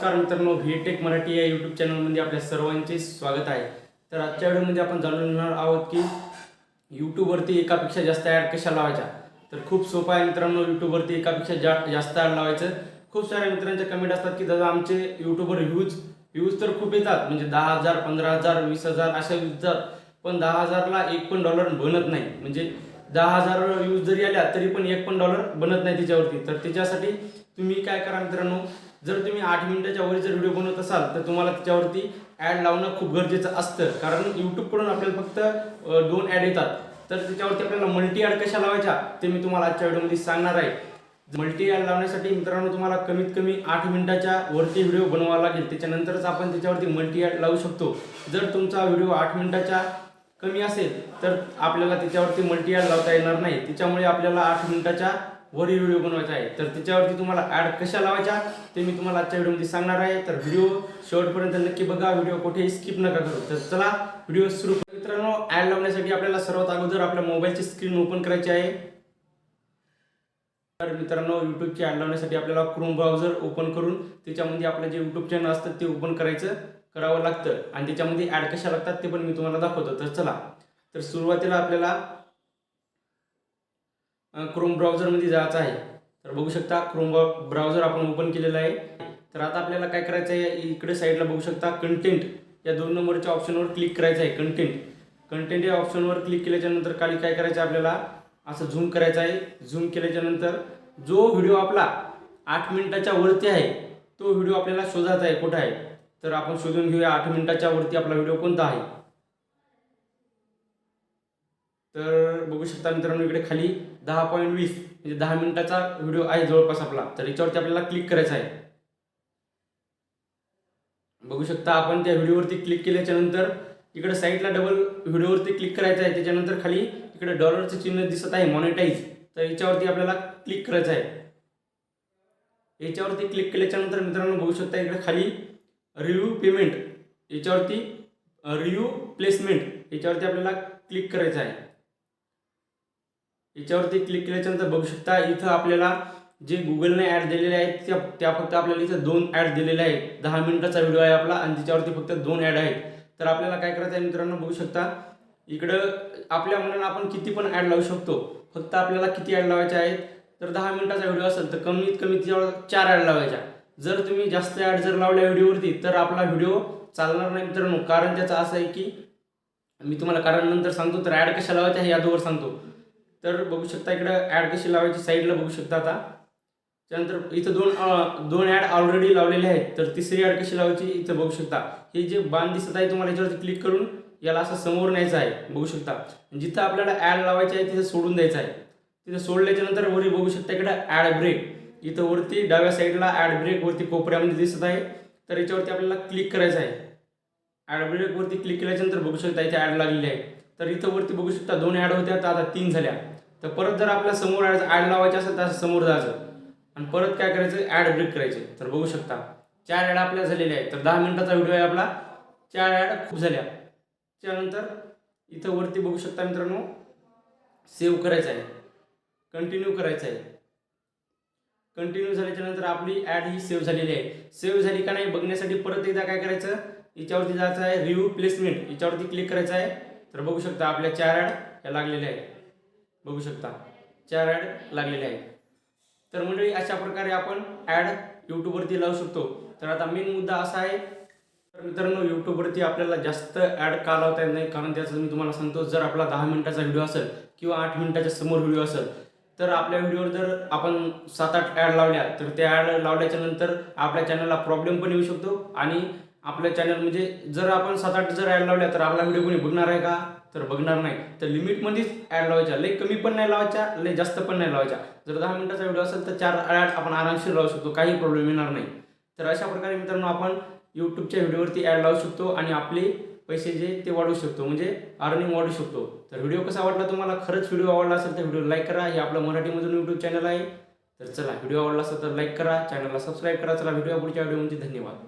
नमस्कार मित्रांनो V take Marathi या यूट्यूब चॅनलमध्ये आपल्या सर्वांचे स्वागत आहे. तर आजच्या व्हिडिओमध्ये आपण जाणून घेणार आहोत की यूट्यूबवरती एकापेक्षा जास्त ॲड कशा लावायच्या? तर खूप सोपं आहे मित्रांनो यूट्यूबवरती एकापेक्षा जा जास्त ॲड लावायचं. खूप साऱ्या मित्रांच्या कमेंट असतात की दादा आमचे यूट्यूबवर व्ह्यूज व्ह्यूज तर खूप येतात. म्हणजे दहा हजार पंधरा हजार वीस हजार अशा येतात पण दहा हजारला एक पण डॉलर बनत नाही. म्हणजे दहा हजार व्ह्यूज जरी आल्या तरी पण एक पण डॉलर बनत नाही त्याच्यावरती तर त्याच्यासाठी तुम्ही काय करा मित्रांनो जर तुम्ही आठ मिनिटाच्या वर जर व्हिडिओ बनवत असाल तर तुम्हाला त्याच्यावरती ॲड लावणं खूप गरजेचं असतं. कारण यूट्यूबकडून आपल्याला फक्त दोन ॲड येतात. तर त्याच्यावरती आपल्याला मल्टी ॲड कशा लावायच्या ते मी तुम्हाला आजच्या व्हिडिओमध्ये सांगणार आहे. मल्टी ॲड लावण्यासाठी मित्रांनो तुम्हाला कमीत कमी आठ मिनिटाच्या वरती व्हिडिओ बनवावा लागेल. त्याच्यानंतरच आपण त्याच्यावरती मल्टी ॲड लावू शकतो. जर तुमचा व्हिडिओ आठ मिनिटाच्या कमी असेल तर आपल्याला त्याच्यावरती मल्टी ॲड लावता येणार नाही. त्याच्यामुळे आपल्याला आठ मिनिटाच्या वरील व्हिडिओ बनवायचा आहे. तर त्याच्यावरती तुम्हाला ॲड कशा लावायच्या ते मी तुम्हाला आजच्या व्हिडिओमध्ये सांगणार आहे. तर व्हिडिओ शेवटपर्यंत नक्की बघा. व्हिडिओ कुठेही स्किप नका करू. तर चला व्हिडिओ सुरू करू. मित्रांनो ॲड लावण्यासाठी आपल्याला सर्वात अगोदर आपल्या मोबाईलची स्क्रीन ओपन करायची आहे. तर मित्रांनो यूट्यूबची ॲड लावण्यासाठी आपल्याला क्रोम ब्राउझर ओपन करून त्याच्यामध्ये आपलं जे यूट्यूब चॅनल असतं ते ओपन करायचं. करावं लागतं. आणि त्याच्यामध्ये ॲड कशा लागतात ते पण मी तुम्हाला दाखवतो. तर चला. तर सुरुवातीला आपल्याला क्रोम ब्राउझरमध्ये जायचं आहे. तर बघू शकता क्रोम ब्राउझर आपण ओपन केलेलं आहे. तर आता आपल्याला काय करायचं आहे? इकडे साईडला बघू शकता कंटेंट या दोन नंबरच्या ऑप्शनवर क्लिक करायचं आहे कंटेंट कंटेंट या ऑप्शनवर क्लिक केल्याच्यानंतर खाली काय करायचं आहे आपल्याला? असं झूम करायचं आहे. झूम केल्याच्यानंतर जो व्हिडिओ आपला आठ मिनिटाच्या वरती आहे तो व्हिडिओ आपल्याला शोधायचा आहे. कुठं आहे? तर आपण शोधून घेऊया आठ मिनिटाच्या वरती आपला व्हिडिओ कोणता आहे. तर बघू शकता मित्रांनो इकडे खाली दहा पॉईंट वीस म्हणजे दहा मिनिटाचा व्हिडिओ आहे जवळपास आपला. तर याच्यावरती आपल्याला क्लिक करायचा आहे. बघू शकता आपण त्या व्हिडिओवरती क्लिक केल्याच्यानंतर इकडे साईडला डबल व्हिडिओवरती क्लिक करायचं आहे. त्याच्यानंतर खाली इकडे डॉलरचं चिन्ह दिसत आहे मॉनिटाईज तर याच्यावरती आपल्याला क्लिक करायचं आहे. याच्यावरती क्लिक केल्याच्यानंतर मित्रांनो बघू शकता इकडे खाली रिव्ह्यू पेमेंट याच्यावरती रिव्ह्यू प्लेसमेंट याच्यावरती आपल्याला क्लिक करायचं आहे. याच्यावरती क्लिक केल्याच्यानंतर बघू शकता इथं आपल्याला जे गुगलने ॲड दिलेले आहेत त्या त्या फक्त आपल्याला इथं दोन ॲड दिलेले आहेत. दहा मिनिटाचा व्हिडिओ आहे आपला आणि त्याच्यावरती फक्त दोन ॲड आहेत. तर आपल्याला काय करायचं आहे मित्रांनो बघू शकता. इकडं आपल्या मनानं आपण किती पण ॲड लावू शकतो. फक्त आपल्याला किती ॲड लावायचे आहेत? तर दहा मिनिटाचा व्हिडिओ असेल तर कमीत कमी त्याच्यावर चार ॲड लावायच्या. जर तुम्ही जास्त ॲड जर लावल्या व्हिडिओवरती तर आपला व्हिडिओ चालणार नाही मित्रांनो. कारण त्याचं असं आहे की मी तुम्हाला कारण नंतर सांगतो तर ॲड कशा लावायच्या हे यादोवर सांगतो. तर बघू शकता इकडं ॲड कशी लावायची साईडला बघू शकता आता. त्यानंतर इथं दोन दोन ॲड ऑलरेडी लावलेले आहेत. तर तिसरी ॲड कशी लावायची इथं बघू शकता. हे जे बाण दिसत आहे तुम्हाला याच्यावरती क्लिक करून याला असं समोर न्यायचं आहे. बघू शकता. जिथं आपल्याला ॲड लावायची आहे तिथं सोडून द्यायचं आहे. तिथं सोडल्याच्या नंतर वरी बघू शकता इकडं ॲड ब्रेक. इथं वरती डाव्या साईडला ॲड ब्रेक वरती कोपऱ्यामध्ये दिसत आहे. तर याच्यावरती आपल्याला क्लिक करायचं आहे. ॲड ब्रेकवरती क्लिक केल्याच्यानंतर बघू शकता इथे ॲड लागलेली आहे. तर इथं वरती बघू शकता दोन ॲड होत्या तर आता तीन झाल्या. तर परत जर आपल्यासमोर ॲड ॲड लावायचं असेल तर समोर जायचं. आणि परत काय करायचं? ॲड ब्रेक करायचे. तर बघू शकता चार ॲड आपल्या झालेल्या आहेत. तर दहा मिनिटाचा व्हिडिओ आहे आपला. चार ॲड खूप झाल्या. त्यानंतर इथं वरती बघू शकता मित्रांनो सेव्ह करायचं आहे. कंटिन्यू करायचं आहे. कंटिन्यू झाल्याच्यानंतर आपली ॲड ही सेव्ह झालेली आहे. सेव्ह झाली का नाही बघण्यासाठी परत एकदा काय करायचं? याच्यावरती जायचं आहे रिव्ह्यू प्लेसमेंट याच्यावरती क्लिक करायचं आहे. तर बघू शकता आपल्या चार ॲड या लागलेल्या आहेत. बघू शकता. चार ॲड लागलेल्या आहेत. तर मंडळी अशा प्रकारे आपण ॲड यूट्यूबवरती लावू शकतो. तर आता मेन मुद्दा असा आहे. तर मित्रांनो यूट्यूबवरती आपल्याला जास्त ॲड का लावता येत नाही? कारण त्याचं मी तुम्हाला सांगतो जर आपला दहा मिनिटाचा व्हिडिओ असेल किंवा आठ मिनिटाच्या समोर व्हिडिओ असेल तर आपल्या व्हिडिओवर जर आपण सात आठ ॲड लावल्या तर त्या ॲड लावल्याच्या नंतर आपल्या चॅनलला प्रॉब्लेम पण येऊ शकतो आणि आपल्या चॅनल म्हणजे जर आपण सात आठ जर ॲड लावल्या तर आपला व्हिडिओ कोणी बघणार आहे का? तर बघणार नाही. तर लिमिटमध्येच ॲड लावायच्या. लई कमी पण नाही लावायच्या लई जास्त पण नाही लावायच्या. जर दहा मिनिटाचा व्हिडिओ असेल तर चार ॲड आपण आरामशीर लावू शकतो. काही प्रॉब्लेम येणार नाही. तर अशा प्रकारे मित्रांनो आपण यूट्यूबच्या व्हिडिओवरती ॲड लावू शकतो आणि आपली पैसे जे ते वाढवू शकतो. म्हणजे अर्निंग वाढू शकतो. तर व्हिडिओ कसा आवडला तुम्हाला? खरंच व्हिडिओ आवडला असेल तर व्हिडिओ लाईक करा. हे आपलं मराठीमधून यूट्यूब चॅनल आहे. तर चला व्हिडिओ आवडला असेल तर लाईक करा. चॅनलला सबस्क्राईब करा. चला व्हिडिओ पुढच्या व्हिडिओमध्ये धन्यवाद.